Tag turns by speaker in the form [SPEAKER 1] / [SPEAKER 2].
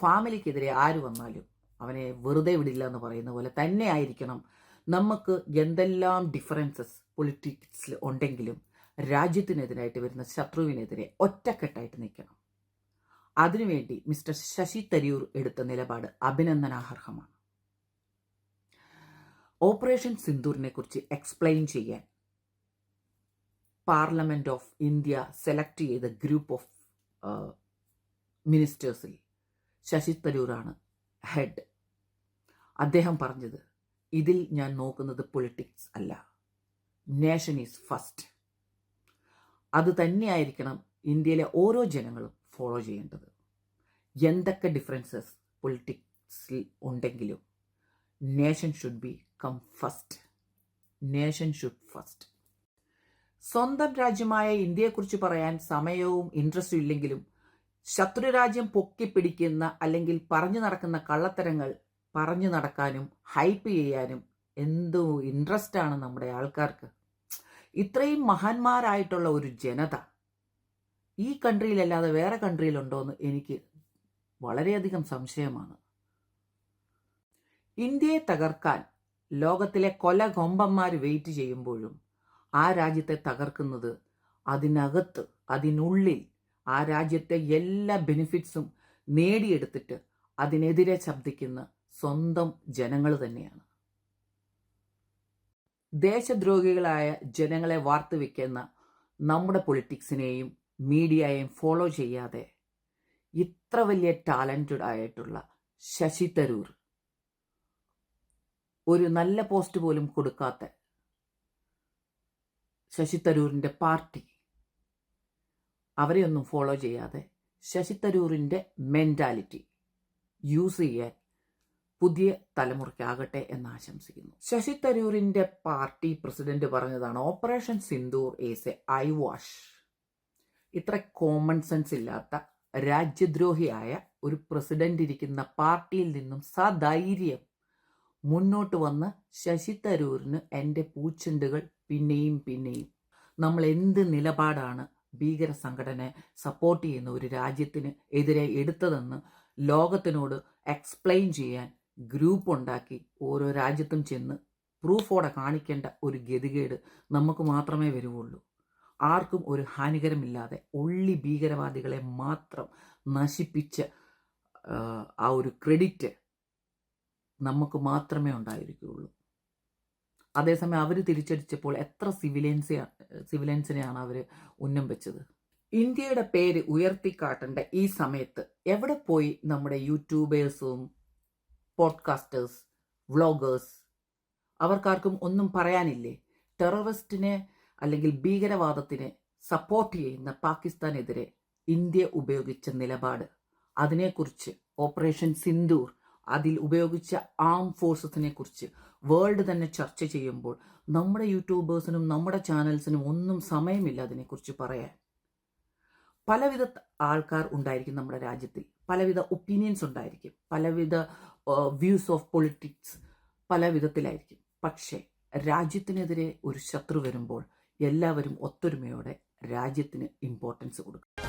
[SPEAKER 1] ഫാമിലിക്കെതിരെ ആര് വന്നാലും അവനെ വെറുതെ വിടില്ല എന്ന് പറയുന്ന പോലെ തന്നെ ആയിരിക്കണം. നമുക്ക് എന്തെല്ലാം ഡിഫറൻസസ് പൊളിറ്റിക്സിൽ ഉണ്ടെങ്കിലും രാജ്യത്തിനെതിരായിട്ട് വരുന്ന ശത്രുവിനെതിരെ ഒറ്റക്കെട്ടായിട്ട് നിൽക്കണം. അതിനുവേണ്ടി മിസ്റ്റർ ശശി തരൂർ എടുത്ത നിലപാട് അഭിനന്ദനാർഹമാണ്. ഓപ്പറേഷൻ സിന്ദൂറിനെ കുറിച്ച് എക്സ്പ്ലെയിൻ ചെയ്യാൻ പാർലമെന്റ് ഓഫ് ഇന്ത്യ സെലക്ട് ചെയ്ത ഗ്രൂപ്പ് ഓഫ് മിനിസ്റ്റേഴ്സിൽ ശശി തരൂറാണ് ഹെഡ് അദ്ദേഹം പറഞ്ഞത് ഇതിൽ ഞാൻ നോക്കുന്നത് പൊളിറ്റിക്സ് അല്ല. നേഷൻ ഈസ് ഫസ്റ്റ് അത് തന്നെയായിരിക്കണം ഇന്ത്യയിലെ ഓരോ ജനങ്ങളും ഫോളോ ചെയ്യേണ്ടത്. എന്തൊക്കെ ഡിഫറൻസസ് പൊളിറ്റിക്സിൽ ഉണ്ടെങ്കിലും nation should be come first nation should first സ്വന്തം രാജ്യമായ ഇന്ത്യയെക്കുറിച്ച് പറയാൻ സമയവും ഇൻട്രസ്റ്റും ഇല്ലെങ്കിലും ശത്രുരാജ്യം പൊക്കിപ്പിടിക്കുന്ന അല്ലെങ്കിൽ പറഞ്ഞു നടക്കുന്ന കള്ളത്തരങ്ങൾ പറഞ്ഞു നടക്കാനും ഹൈപ്പ് ചെയ്യാനും എന്തോ ഇൻട്രസ്റ്റ് ആണ് നമ്മുടെ ആൾക്കാർക്ക്. ഇത്രയും മഹാന്മാരായിട്ടുള്ള ഒരു ജനത ഈ കൺട്രിയിലല്ലാതെ വേറെ കൺട്രിയിലുണ്ടോ എന്ന് എനിക്ക് വളരെയധികം സംശയമാണ്. ഇന്ത്യയെ തകർക്കാൻ ലോകത്തിലെ കൊല കൊമ്പന്മാർ വെയിറ്റ് ചെയ്യുമ്പോഴും ആ രാജ്യത്തെ തകർക്കുന്നത് അതിനകത്ത് അതിനുള്ളിൽ ആ രാജ്യത്തെ എല്ലാ ബെനിഫിറ്റ്സും നേടിയെടുത്തിട്ട് അതിനെതിരെ ശബ്ദിക്കുന്ന സ്വന്തം ജനങ്ങൾ തന്നെയാണ്. ദേശദ്രോഹികളായ ജനങ്ങളെ വാർത്തുവെക്കുന്ന നമ്മുടെ പൊളിറ്റിക്സിനെയും മീഡിയയെയും ഫോളോ ചെയ്യാതെ ഇത്ര വലിയ ടാലന്റഡ് ആയിട്ടുള്ള ശശി തരൂർ ഒരു നല്ല പോസ്റ്റ് പോലും കൊടുക്കാത്ത ശശി തരൂരിന്റെ പാർട്ടി അവരെയൊന്നും ഫോളോ ചെയ്യാതെ ശശി തരൂറിന്റെ മെന്റാലിറ്റി യൂസ് ചെയ്യാൻ പുതിയ തലമുറയ്ക്കാകട്ടെ എന്ന് ആശംസിക്കുന്നു. ശശി തരൂരിന്റെ പാർട്ടി പ്രസിഡന്റ് പറഞ്ഞതാണ് operation Sindoor is a eye wash ഇത്ര കോമൺ സെൻസ് ഇല്ലാത്ത രാജ്യദ്രോഹിയായ ഒരു പ്രസിഡന്റ് ഇരിക്കുന്ന പാർട്ടിയിൽ നിന്നും സധൈര്യം മുന്നോട്ട് വന്ന് ശശി തരൂരിന് എന്റെ പൂച്ചെണ്ടുകൾ പിന്നെയും പിന്നെയും. നമ്മൾ എന്ത് നിലപാടാണ് ഭീകര സംഘടനയെ സപ്പോർട്ട് ചെയ്യുന്ന ഒരു രാജ്യത്തിന് എതിരെ എടുത്തതെന്ന് ലോകത്തിനോട് എക്സ്പ്ലെയിൻ ചെയ്യാൻ ഗ്രൂപ്പ് ഉണ്ടാക്കി ഓരോ രാജ്യത്തും ചെന്ന് പ്രൂഫോടെ കാണിക്കേണ്ട ഒരു ഗതികേട് നമുക്ക് മാത്രമേ വരുവുള്ളൂ. ആർക്കും ഒരു ഹാനികരമില്ലാതെ ഒള്ളി ഭീകരവാദികളെ മാത്രം നശിപ്പിച്ച ആ ഒരു ക്രെഡിറ്റ് നമുക്ക് മാത്രമേ ഉണ്ടായിരിക്കുകയുള്ളൂ. അതേസമയം അവർ തിരിച്ചടിച്ചപ്പോൾ എത്ര സിവിലിയൻസ് സിവിലിയൻസിനെയാണ് അവർ ഉന്നം വെച്ചത്? ഇന്ത്യയുടെ പേര് ഉയർത്തിക്കാട്ടേണ്ട ഈ സമയത്ത് എവിടെ പോയി നമ്മുടെ യൂട്യൂബേഴ്സും പോഡ്കാസ്റ്റേഴ്സ് വ്ളോഗേഴ്സ്? അവർക്കാർക്കും ഒന്നും പറയാനില്ലേ? ടെററിസ്റ്റിനെ അല്ലെങ്കിൽ ഭീകരവാദത്തിനെ സപ്പോർട്ട് ചെയ്യുന്ന പാകിസ്ഥാനെതിരെ ഇന്ത്യ ഉപയോഗിച്ച നിലപാട്. അതിനെക്കുറിച്ച് ഓപ്പറേഷൻ സിന്ദൂർ അതിൽ ഉപയോഗിച്ച ആം ഫോഴ്സസിനെ കുറിച്ച് വേൾഡ് തന്നെ ചർച്ച ചെയ്യുമ്പോൾ നമ്മുടെ യൂട്യൂബേഴ്സിനും നമ്മുടെ ചാനൽസിനും ഒന്നും സമയമില്ല അതിനെക്കുറിച്ച് പറയാൻ. പലവിധ ആൾക്കാർ ഉണ്ടായിരിക്കും നമ്മുടെ രാജ്യത്തിൽ. പലവിധ ഒപ്പീനിയൻസ് ഉണ്ടായിരിക്കും. പലവിധ വ്യൂസ് ഓഫ് പൊളിറ്റിക്സ് പല വിധത്തിലായിരിക്കും പക്ഷേ രാജ്യത്തിനെതിരെ ഒരു ശത്രു വരുമ്പോൾ എല്ലാവരും ഒത്തൊരുമയോടെ രാജ്യത്തിന് ഇമ്പോർട്ടൻസ് കൊടുക്കും